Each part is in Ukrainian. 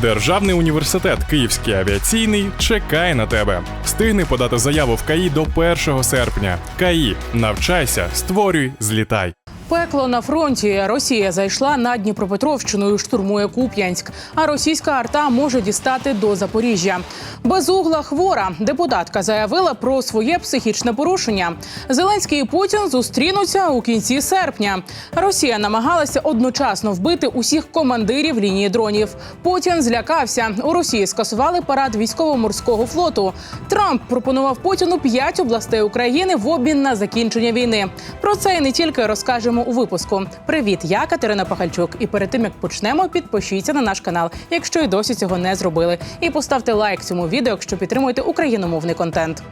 Державний університет Київський авіаційний чекає на тебе. Встигни подати заяву в КАІ до 1 серпня. КАІ навчайся, створюй, злітай. Пекло на фронті. Росія зайшла на Дніпропетровщину і штурмує Куп'янськ. А російська арта може дістати до Запоріжжя. Безугла хвора депутатка заявила про своє психічне порушення. Зеленський і Путін зустрінуться у кінці серпня. Росія намагалася одночасно вбити усіх командирів лінії дронів. Путін злякався. У Росії скасували парад військово-морського флоту. Трамп пропонував Путіну п'ять областей України в обмін на закінчення війни. Про це і не тільки розкажемо у випуску. Привіт, я Катерина Пахальчук. І перед тим як почнемо, підпишіться на наш канал, якщо й досі цього не зробили. І поставте лайк цьому відео, якщо підтримуєте україномовний контент.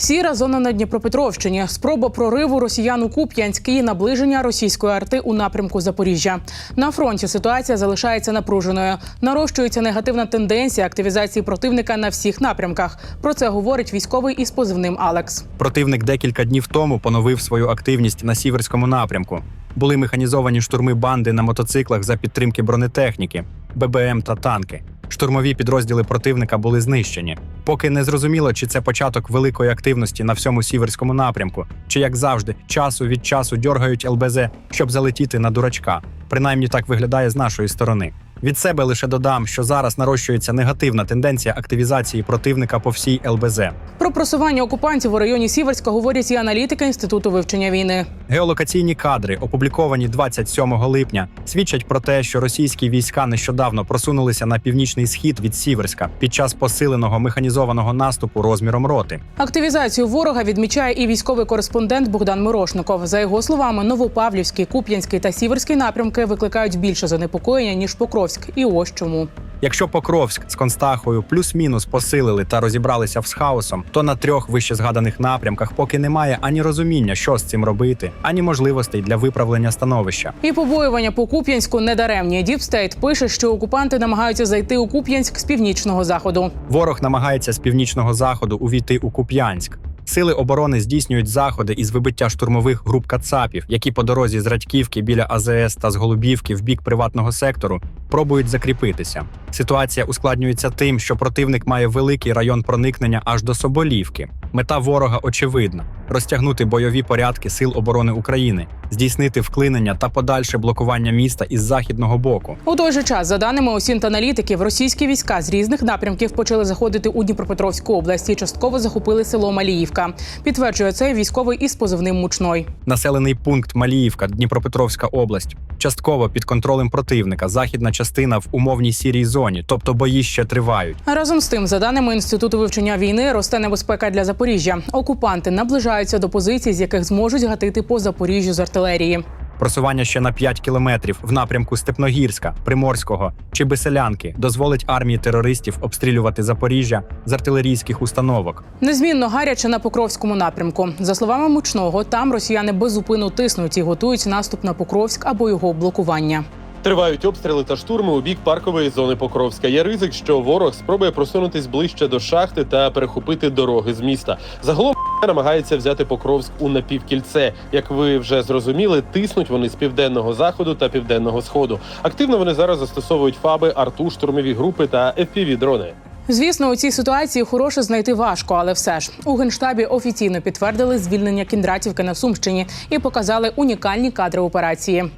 Сіра зона на Дніпропетровщині, спроба прориву росіян у Куп'янськ і наближення російської арти у напрямку Запоріжжя. На фронті ситуація залишається напруженою. Нарощується негативна тенденція активізації противника на всіх напрямках. Про це говорить військовий із позивним Алекс. Противник декілька днів тому поновив свою активність на сіверському напрямку. Були механізовані штурми банди на мотоциклах за підтримки бронетехніки, ББМ та танки. Штурмові підрозділи противника були знищені. Поки не зрозуміло, чи це початок великої активності на всьому сіверському напрямку, чи як завжди, часу від часу дьоргають ЛБЗ, щоб залетіти на дурачка. Принаймні так виглядає з нашої сторони. Від себе лише додам, що зараз нарощується негативна тенденція активізації противника по всій ЛБЗ. Про просування окупантів у районі Сіверська говорять і аналітики інституту вивчення війни. Геолокаційні кадри, опубліковані 27 липня, свідчать про те, що російські війська нещодавно просунулися на північний схід від Сіверська під час посиленого механізованого наступу розміром роти. Активізацію ворога відмічає і військовий кореспондент Богдан Мирошников. За його словами, Новопавлівський, Куп'янський та Сіверський напрямки викликають більше занепокоєння ніж Покровськ. І ось чому. Якщо Покровськ з Констахою плюс-мінус посилили та розібралися з хаосом, то на трьох вищезгаданих напрямках поки немає ані розуміння, що з цим робити, ані можливостей для виправлення становища. І побоювання по Куп'янську недаремні. Діпстейт пише, що окупанти намагаються зайти у Куп'янськ з північного заходу. Ворог намагається з північного заходу увійти у Куп'янськ. Сили оборони здійснюють заходи із вибиття штурмових груп кацапів, які по дорозі з Радьківки біля АЗС та з Голубівки в бік приватного сектору пробують закріпитися. Ситуація ускладнюється тим, що противник має великий район проникнення аж до Соболівки. Мета ворога очевидна: розтягнути бойові порядки Сил оборони України, здійснити вклинення та подальше блокування міста із західного боку. У той же час, за даними осінт-аналітиків, російські війська з різних напрямків почали заходити у Дніпропетровську область і частково захопили село Маліївка. Підтверджує це військовий із позивним мучной. Населений пункт Маліївка, Дніпропетровська область, частково під контролем противника. Західна частина в умовній сірій зоні, тобто бої ще тривають. Разом з тим, за даними інституту вивчення війни, росте небезпека для Запоріжжя. Окупанти наближаються до позицій, з яких зможуть гатити по Запоріжжю з артилерії. Просування ще на 5 кілометрів в напрямку Степногірська, Приморського чи Беселянки дозволить армії терористів обстрілювати Запоріжжя з артилерійських установок. Незмінно гаряче на Покровському напрямку. За словами мучного, там росіяни безупину тиснуть і готують наступ на Покровськ або його блокування. Тривають обстріли та штурми у бік паркової зони Покровська. Є ризик, що ворог спробує просунутись ближче до шахти та перехопити дороги з міста. Загалом намагається взяти Покровськ у напівкільце. Як ви вже зрозуміли, тиснуть вони з південного заходу та південного сходу. Активно вони зараз застосовують фаби, арту, штурмові групи та fpv дрони. Звісно, у цій ситуації хороше знайти важко, але все ж у генштабі офіційно підтвердили звільнення Кіндратівки на Сумщині і показали унікальні кадри операції.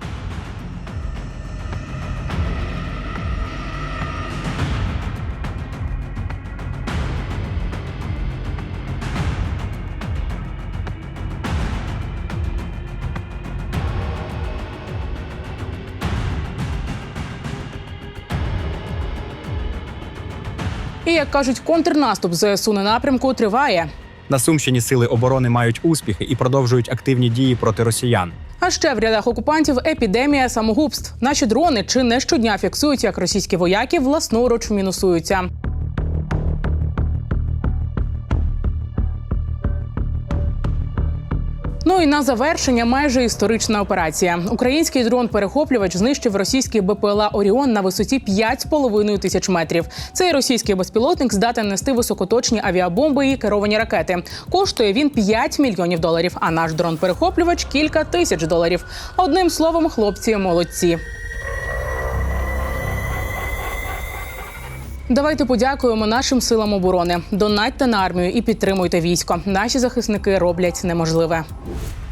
І як кажуть, контрнаступ ЗСУ на напрямку триває. На Сумщині сили оборони мають успіхи і продовжують активні дії проти росіян. А ще в рядах окупантів епідемія самогубств. Наші дрони чи не щодня фіксують, як російські вояки власноруч мінусуються. Ну і на завершення майже історична операція. Український дрон-перехоплювач знищив російський БПЛА Оріон на висоті 5,5 тисяч метрів. Цей російський безпілотник здатен нести високоточні авіабомби і керовані ракети. Коштує він 5 мільйонів доларів. А наш дрон-перехоплювач кілька тисяч доларів. Одним словом, хлопці молодці. Давайте подякуємо нашим силам оборони. Донатьте на армію і підтримуйте військо. Наші захисники роблять неможливе.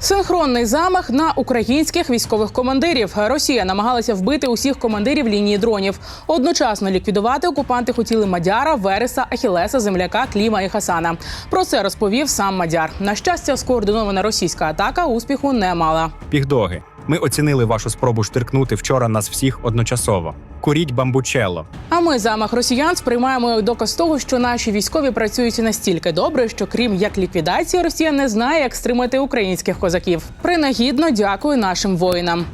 Синхронний замах на українських військових командирів. Росія намагалася вбити усіх командирів лінії дронів. Одночасно ліквідувати окупанти хотіли Мадяра, Вереса, Ахілеса, земляка, Кліма і Хасана. Про це розповів сам Мадяр. На щастя, скоординована російська атака успіху не мала. Пігдоги. Ми оцінили вашу спробу штиркнути вчора нас всіх одночасово. Куріть бамбучело. А ми замах росіян сприймаємо як доказ того, що наші військові працюють настільки добре, що крім як ліквідації, Росія не знає, як стримати українських козаків. Принагідно дякую нашим воїнам.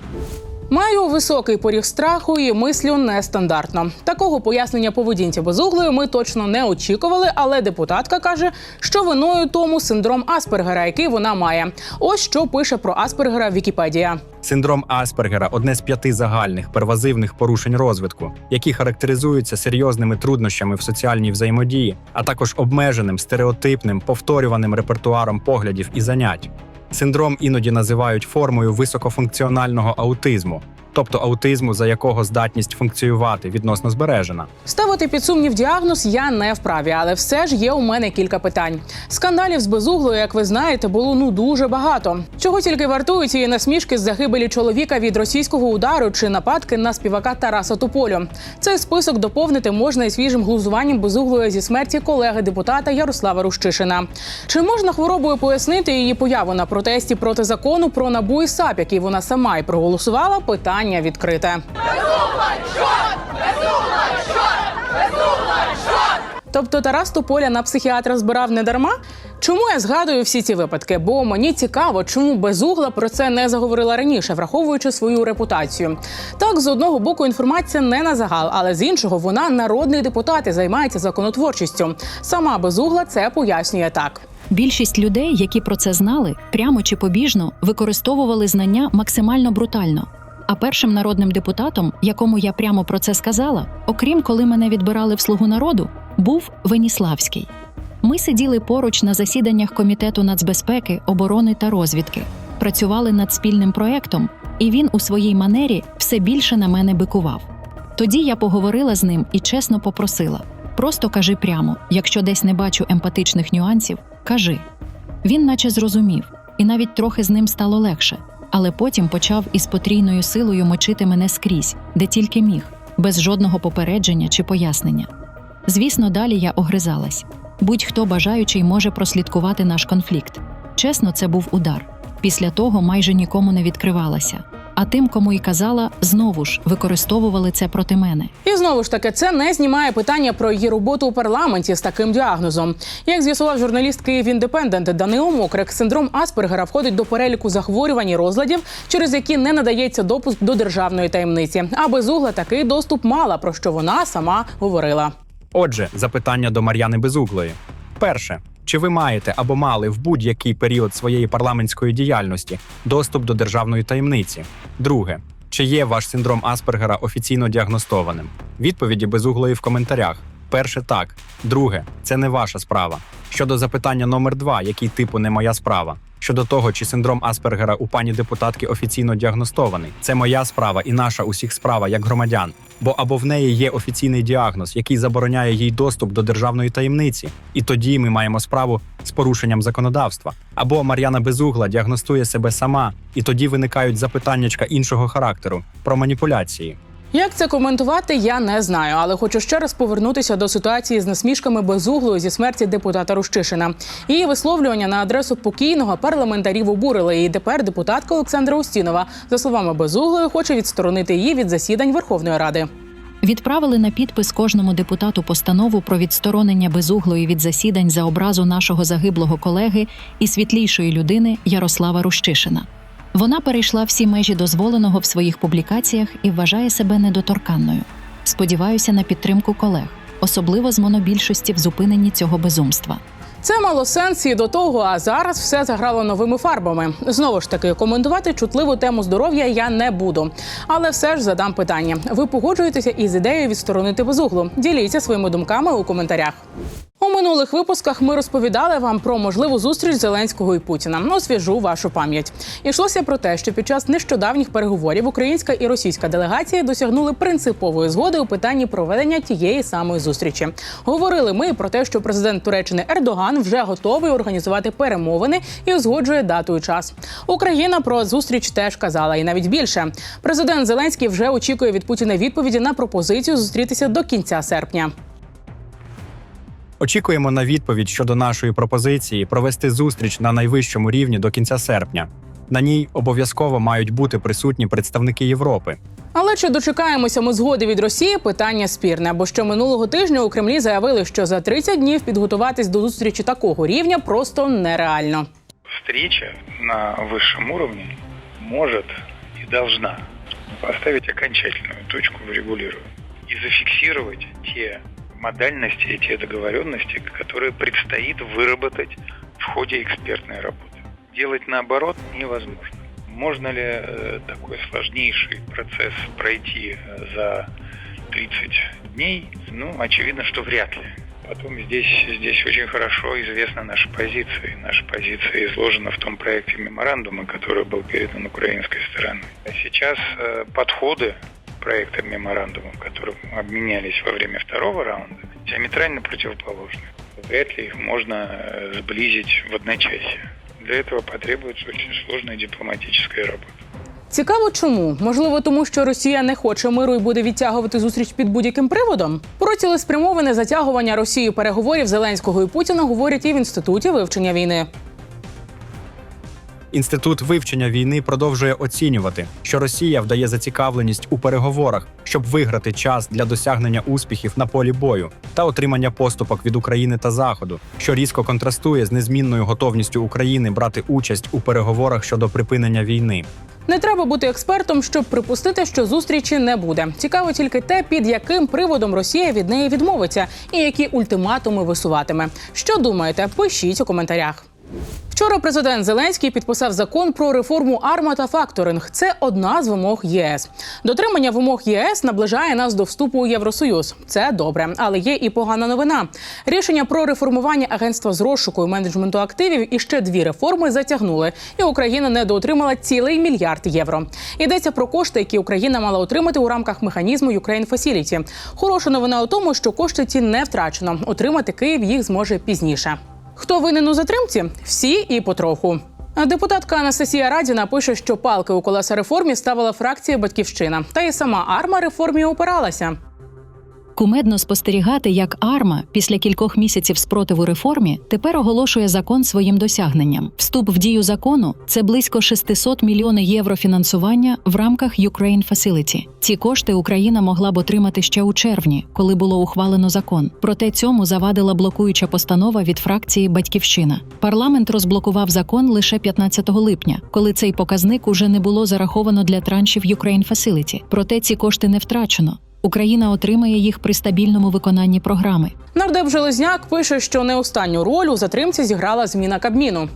Маю високий поріг страху і мислю нестандартно. Такого пояснення поведінці безуглої ми точно не очікували, але депутатка каже, що виною тому синдром Аспергера, який вона має. Ось що пише про Аспергера Вікіпедія. Синдром Аспергера одне з п'яти загальних первазивних порушень розвитку, які характеризуються серйозними труднощами в соціальній взаємодії, а також обмеженим, стереотипним, повторюваним репертуаром поглядів і занять. Синдром іноді називають формою високофункціонального аутизму, тобто аутизму, за якого здатність функціювати відносно збережена. Ставити під сумнів діагноз я не вправі, але все ж є у мене кілька питань. Скандалів з безуглою, як ви знаєте, було ну дуже багато. Чого тільки вартують цієї насмішки з загибелі чоловіка від російського удару чи нападки на співака Тараса Тополю. Цей список доповнити можна і свіжим глузуванням безуглої зі смерті колеги депутата Ярослава Рущишина. Чи можна хворобою пояснити її появу на протесті проти закону про набу і САП, який вона сама й проголосувала? Питання відкрите. Тобто Тарас Тополя на психіатра збирав не дарма? Чому я згадую всі ці випадки? Бо мені цікаво, чому безугла про це не заговорила раніше, враховуючи свою репутацію. Так, з одного боку, інформація не на загал, але з іншого вона народний депутат і займається законотворчістю. Сама безугла це пояснює так. Більшість людей, які про це знали, прямо чи побіжно використовували знання максимально брутально. А першим народним депутатом, якому я прямо про це сказала, окрім коли мене відбирали в слугу народу, був Веніславський. Ми сиділи поруч на засіданнях комітету нацбезпеки, оборони та розвідки, працювали над спільним проектом, і він у своїй манері все більше на мене бикував. Тоді я поговорила з ним і чесно попросила: просто кажи прямо, якщо десь не бачу емпатичних нюансів, кажи. Він наче зрозумів, і навіть трохи з ним стало легше, але потім почав із потрійною силою мочити мене скрізь, де тільки міг, без жодного попередження чи пояснення. Звісно, далі я огризалась. Будь-хто бажаючий може прослідкувати наш конфлікт. Чесно, це був удар. Після того майже нікому не відкривалася. А тим, кому й казала, знову ж використовували це проти мене. І знову ж таки, це не знімає питання про її роботу у парламенті з таким діагнозом. Як з'ясував журналіст Київ Індепендент Данило Мокрик, синдром Аспергера входить до переліку захворювань і розладів, через які не надається допуск до державної таємниці. А безугла такий доступ мала, про що вона сама говорила. Отже, запитання до Мар'яни Безуглої. Перше. Чи ви маєте або мали в будь-який період своєї парламентської діяльності доступ до державної таємниці? Друге. Чи є ваш синдром Аспергера офіційно діагностованим? Відповіді безуглої в коментарях. Перше так. Друге, це не ваша справа. Щодо запитання номер два, який типу не моя справа. Щодо того, чи синдром Аспергера у пані депутатки офіційно діагностований, це моя справа і наша усіх справа як громадян. Бо або в неї є офіційний діагноз, який забороняє їй доступ до державної таємниці, і тоді ми маємо справу з порушенням законодавства. Або Мар'яна Безугла діагностує себе сама, і тоді виникають запитаннячка іншого характеру про маніпуляції. Як це коментувати, я не знаю, але хочу ще раз повернутися до ситуації з насмішками безуглою зі смерті депутата Рущишина. Її висловлювання на адресу покійного парламентарів обурили. І тепер депутатка Олександра Устінова, за словами безуглої, хоче відсторонити її від засідань Верховної Ради. Відправили на підпис кожному депутату постанову про відсторонення безуглої від засідань за образу нашого загиблого колеги і світлішої людини Ярослава Рущишина. Вона перейшла всі межі дозволеного в своїх публікаціях і вважає себе недоторканною. Сподіваюся на підтримку колег, особливо з монобільшості в зупиненні цього безумства. Це мало сенс і до того, а зараз все заграло новими фарбами. Знову ж таки, коментувати чутливу тему здоров'я я не буду. Але все ж задам питання. Ви погоджуєтеся із ідеєю відсторонити безуглу? Діліться своїми думками у коментарях. У минулих випусках ми розповідали вам про можливу зустріч Зеленського і Путіна. Ну, освіжу вашу пам'ять. Йшлося про те, що під час нещодавніх переговорів українська і російська делегації досягнули принципової згоди у питанні проведення тієї самої зустрічі. Говорили ми про те, що президент Туреччини Ердоган вже готовий організувати перемовини і узгоджує дату і час. Україна про зустріч теж казала, і навіть більше. Президент Зеленський вже очікує від Путіна відповіді на пропозицію зустрітися до кінця серпня. Очікуємо на відповідь щодо нашої пропозиції провести зустріч на найвищому рівні до кінця серпня. На ній обов'язково мають бути присутні представники Європи. Але чи дочекаємося ми згоди від Росії? Питання спірне. Бо що минулого тижня у Кремлі заявили, що за 30 днів підготуватись до зустрічі такого рівня просто нереально. встреча на высшем уровне может и должна поставить окончательную точку в регулировании и зафиксировать те модальности и те договоренности, которые предстоит выработать в ходе экспертной работы. Делать наоборот невозможно. Можно ли э, такой сложнейший процесс пройти э, за 30 дней? Ну, очевидно, что вряд ли. Потом здесь, здесь очень хорошо известна наша позиция. Наша позиция изложена в том проекте меморандума, который был передан украинской стороной. А сейчас э, подходы проекта меморандума, которым обменялись во время второго раунда, диаметрально противоположны. Вряд ли их можно э, сблизить в одночасье. Для этого потребуется очень сложная дипломатическая работа. Цікаво, чому можливо, тому що Росія не хоче миру і буде відтягувати зустріч під будь-яким приводом. Про цілеспрямоване затягування Росії переговорів Зеленського і Путіна говорять і в інституті вивчення війни. Інститут вивчення війни продовжує оцінювати, що Росія вдає зацікавленість у переговорах, щоб виграти час для досягнення успіхів на полі бою та отримання поступок від України та Заходу, що різко контрастує з незмінною готовністю України брати участь у переговорах щодо припинення війни. Не треба бути експертом, щоб припустити, що зустрічі не буде. Цікаво тільки те, під яким приводом Росія від неї відмовиться, і які ультиматуми висуватиме. Що думаєте? Пишіть у коментарях. Вчора президент Зеленський підписав закон про реформу арма та факторинг. Це одна з вимог ЄС. Дотримання вимог ЄС наближає нас до вступу у Євросоюз. Це добре, але є і погана новина. Рішення про реформування агентства з розшуку і менеджменту активів і ще дві реформи затягнули, і Україна недоотримала цілий мільярд євро. Йдеться про кошти, які Україна мала отримати у рамках механізму Ukraine Facility. Хороша новина у тому, що кошти ці не втрачено. Отримати Київ їх зможе пізніше. Хто винен у затримці? Всі і потроху. Депутатка Анастасія Радіна пише, що палки у колеса реформі ставила фракція Батьківщина, та й сама арма реформі опиралася. Кумедно спостерігати, як АРМА після кількох місяців спротиву реформі тепер оголошує закон своїм досягненням. Вступ в дію закону це близько 600 мільйонів євро фінансування в рамках Ukraine Facility. Ці кошти Україна могла б отримати ще у червні, коли було ухвалено закон. Проте цьому завадила блокуюча постанова від фракції Батьківщина. Парламент розблокував закон лише 15 липня, коли цей показник уже не було зараховано для траншів Ukraine Facility. Проте ці кошти не втрачено. Україна отримає їх при стабільному виконанні програми. Нардеп Железняк пише, що не останню роль у затримці зіграла зміна Кабміну.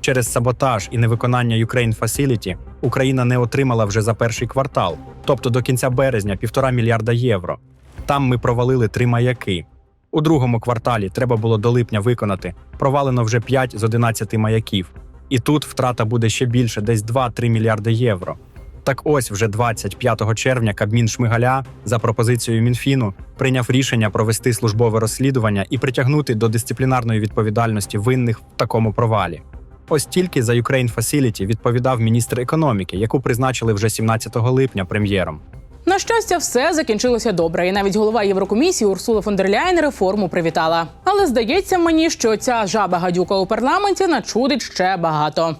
Через саботаж і невиконання Ukraine Facility Україна не отримала вже за перший квартал, тобто до кінця березня півтора мільярда євро. Там ми провалили три маяки. У другому кварталі треба було до липня виконати. Провалено вже 5 з 11 маяків. І тут втрата буде ще більше, десь 2-3 мільярди євро. Так ось вже 25 червня Кабмін Шмигаля за пропозицією Мінфіну прийняв рішення провести службове розслідування і притягнути до дисциплінарної відповідальності винних в такому провалі. Ось тільки за Ukraine Facility відповідав міністр економіки, яку призначили вже 17 липня прем'єром. На щастя, все закінчилося добре, і навіть голова Єврокомісії Урсула фон дер Ляйн реформу привітала. Але здається мені, що ця жаба гадюка у парламенті начудить ще багато.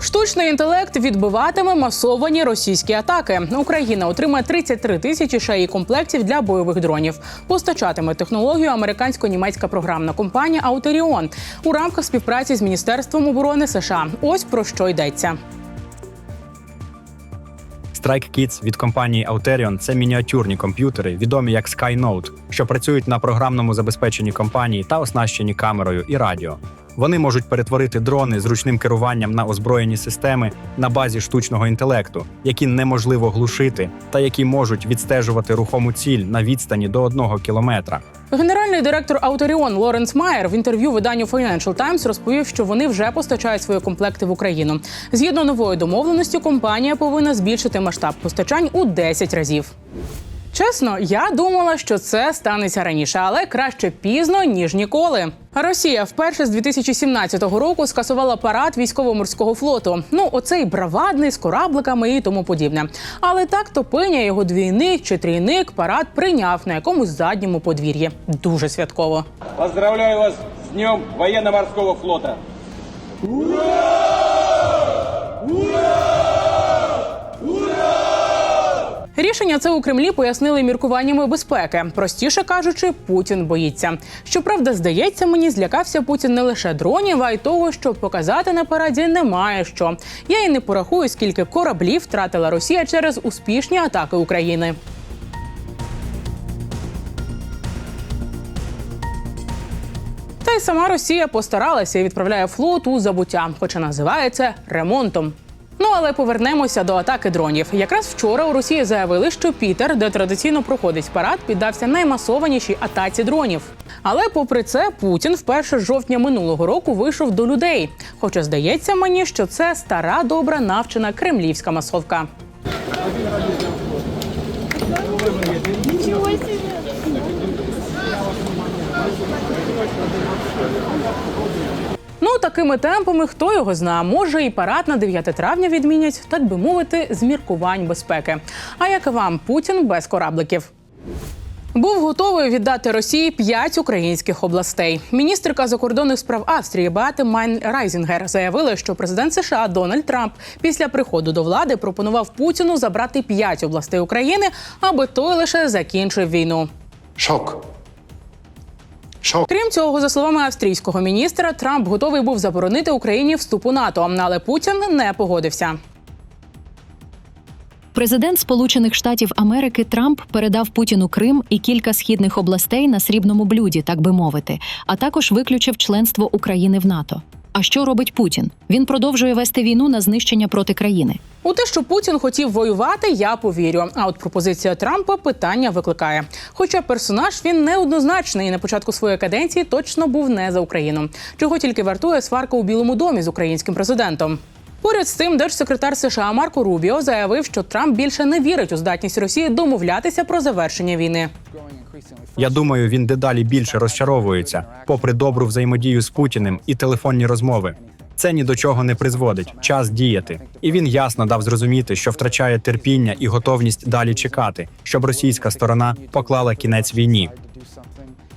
Штучний інтелект відбиватиме масовані російські атаки. Україна отримає 33 тисячі шаї комплектів для бойових дронів. Постачатиме технологію американсько-німецька програмна компанія Аутеріон у рамках співпраці з Міністерством оборони США. Ось про що йдеться. Strike Kids від компанії Auterion – це мініатюрні комп'ютери, відомі як SkyNote, що працюють на програмному забезпеченні компанії та оснащені камерою і радіо. Вони можуть перетворити дрони з ручним керуванням на озброєні системи на базі штучного інтелекту, які неможливо глушити, та які можуть відстежувати рухому ціль на відстані до одного кілометра. Генеральний директор Ауторіон Лоренс Майер в інтерв'ю виданню Financial Times розповів, що вони вже постачають свої комплекти в Україну. Згідно нової домовленості, компанія повинна збільшити масштаб постачань у 10 разів. Чесно, я думала, що це станеться раніше, але краще пізно ніж ніколи. Росія вперше з 2017 року скасувала парад військово-морського флоту. Ну, оцей бравадний з корабликами і тому подібне. Але так топиня його двійник чи трійник парад прийняв на якомусь задньому подвір'ї. Дуже святково. Поздравляю вас с Днем военно-морского флота. Рішення це у Кремлі пояснили міркуваннями безпеки. Простіше кажучи, Путін боїться. Щоправда, здається, мені злякався Путін не лише дронів, а й того, що показати на параді немає що. Я і не порахую, скільки кораблів втратила Росія через успішні атаки України. Та й сама Росія постаралася і відправляє флот у забуття, хоча називає це ремонтом. Ну але повернемося до атаки дронів. Якраз вчора у Росії заявили, що Пітер, де традиційно проходить парад, піддався наймасованішій атаці дронів. Але попри це, Путін вперше жовтня минулого року вийшов до людей. Хоча здається мені, що це стара добра навчена кремлівська масовка. Ну, такими темпами, хто його зна, може і парад на 9 травня відмінять, так би мовити, з міркувань безпеки. А як вам Путін без корабликів? Був готовий віддати Росії п'ять українських областей. Міністерка закордонних справ Австрії Беати Майн Райзінгер заявила, що президент США Дональд Трамп після приходу до влади пропонував Путіну забрати п'ять областей України, аби той лише закінчив війну. Шок. Шок. Крім цього, за словами австрійського міністра, Трамп готовий був заборонити Україні вступ у НАТО, але Путін не погодився. Президент Сполучених Штатів Америки Трамп передав Путіну Крим і кілька східних областей на срібному блюді, так би мовити, а також виключив членство України в НАТО. А що робить Путін? Він продовжує вести війну на знищення проти країни. У те, що Путін хотів воювати, я повірю. А от пропозиція Трампа питання викликає. Хоча персонаж він неоднозначний і на початку своєї каденції точно був не за Україну. Чого тільки вартує сварка у Білому домі з українським президентом. Поряд з цим держсекретар США Марко Рубіо заявив, що Трамп більше не вірить у здатність Росії домовлятися про завершення війни. Я думаю, він дедалі більше розчаровується, попри добру взаємодію з Путіним і телефонні розмови. Це ні до чого не призводить. Час діяти. І він ясно дав зрозуміти, що втрачає терпіння і готовність далі чекати, щоб російська сторона поклала кінець війні.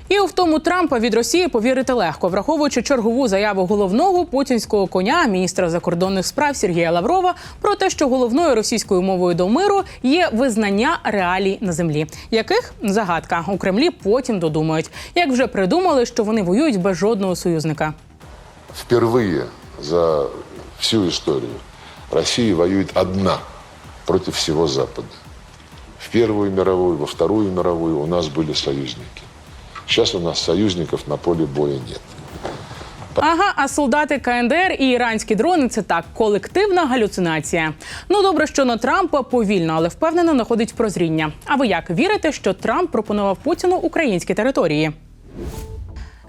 І у тому Трампа від Росії повірити легко, враховуючи чергову заяву головного путінського коня, міністра закордонних справ Сергія Лаврова, про те, що головною російською мовою до миру є визнання реалій на землі, яких загадка у Кремлі потім додумають, як вже придумали, що вони воюють без жодного союзника. Впервые за всю историю Россия воюет одна против всего Запада. В Первую мировую, во Вторую мировую у нас были союзники. Сейчас у нас союзников на поле боя нет. Ага, а солдати КНДР і іранські дрони це так колективна галюцинація. Ну добре, що на Трампа повільно, але впевнено находить прозріння. А ви як вірите, що Трамп пропонував Путіну українські території?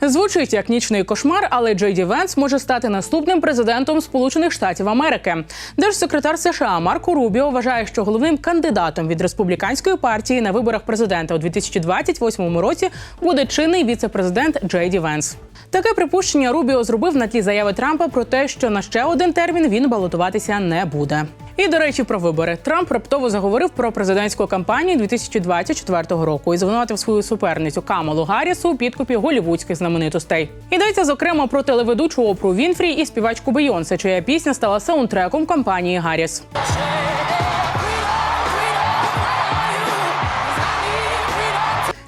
Звучить як нічний кошмар, але Джей Ді Венс може стати наступним президентом Сполучених Штатів Америки. Держсекретар США Марко Рубіо вважає, що головним кандидатом від республіканської партії на виборах президента у 2028 році буде чинний віце-президент Джей Ді Венс. Таке припущення Рубіо зробив на тлі заяви Трампа про те, що на ще один термін він балотуватися не буде. І до речі, про вибори Трамп раптово заговорив про президентську кампанію 2024 року і звинуватив свою суперницю Камалу Гарріс у підкупі голівудських знаменитостей. Йдеться зокрема про телеведучу Опру Вінфрі і співачку Бейонсе, чия пісня стала саундтреком кампанії Гарріс.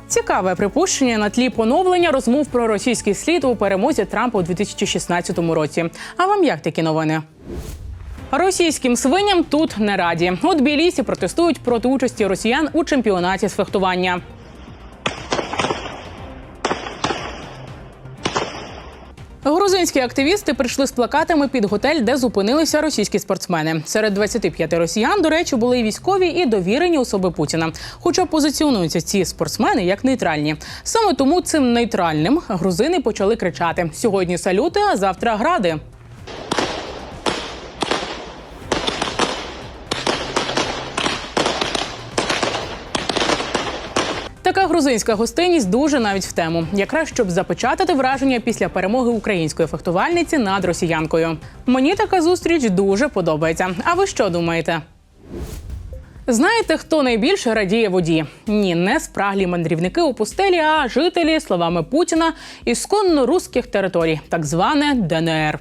Цікаве припущення на тлі поновлення розмов про російський слід у перемозі Трампа у 2016 році. А вам як такі новини? Російським свиням тут не раді. У Тбілісі протестують проти участі росіян у чемпіонаті з фехтування. Грузинські активісти прийшли з плакатами під готель, де зупинилися російські спортсмени. Серед 25 росіян, до речі, були і військові і довірені особи Путіна. Хоча позиціонуються ці спортсмени як нейтральні. Саме тому цим нейтральним грузини почали кричати: сьогодні салюти, а завтра гради. Така грузинська гостинність дуже навіть в тему, якраз щоб запечатати враження після перемоги української фехтувальниці над росіянкою. Мені така зустріч дуже подобається. А ви що думаєте? Знаєте, хто найбільше радіє воді? Ні, не спраглі мандрівники у пустелі, а жителі, словами Путіна, ісконно руських територій, так зване ДНР.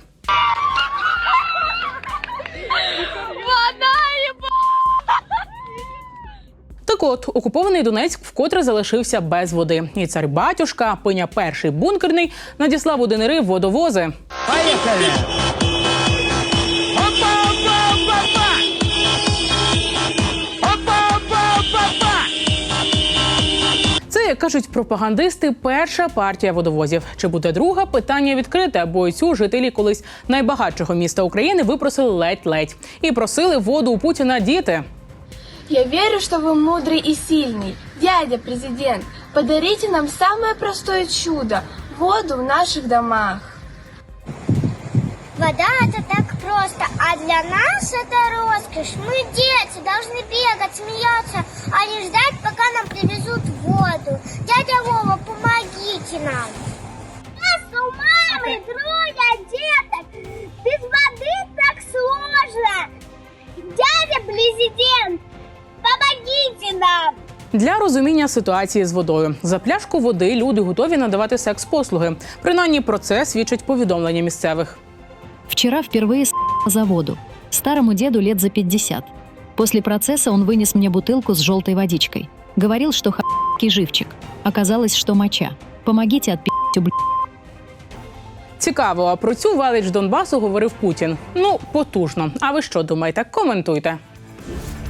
Так от, окупований Донецьк вкотре залишився без води. І цар батюшка, пиня перший бункерний, надіслав у ДНРи водовози. Це, як кажуть пропагандисти, перша партія водовозів. Чи буде друга? Питання відкрите, бо цю жителі колись найбагатшого міста України випросили ледь-ледь і просили воду у Путіна діти. Я верю, что вы мудрый и сильный. Дядя президент, подарите нам самое простое чудо – воду в наших домах. Вода это так просто, а для нас это роскошь. Мы дети, должны бегать, смеяться, а не ждать, пока нам привезут воду. Дядя Вова, помогите нам. Нас у мамы трое деток. Без воды так сложно. Дядя президент. Для розуміння ситуації з водою за пляшку води люди готові надавати секс-послуги. Принаймні про це свідчить повідомлення місцевих. Вчера впервые с за воду. Старому деду лет за 50. После процесса он вынес мне бутылку с желтой водичкой. Говорил, что х**кий живчик. Оказалось, что моча. Помогите отпить ублю. Цікаво, а про цю велич Донбасу говорив Путін. Ну, потужно. А ви що думаєте? Коментуйте.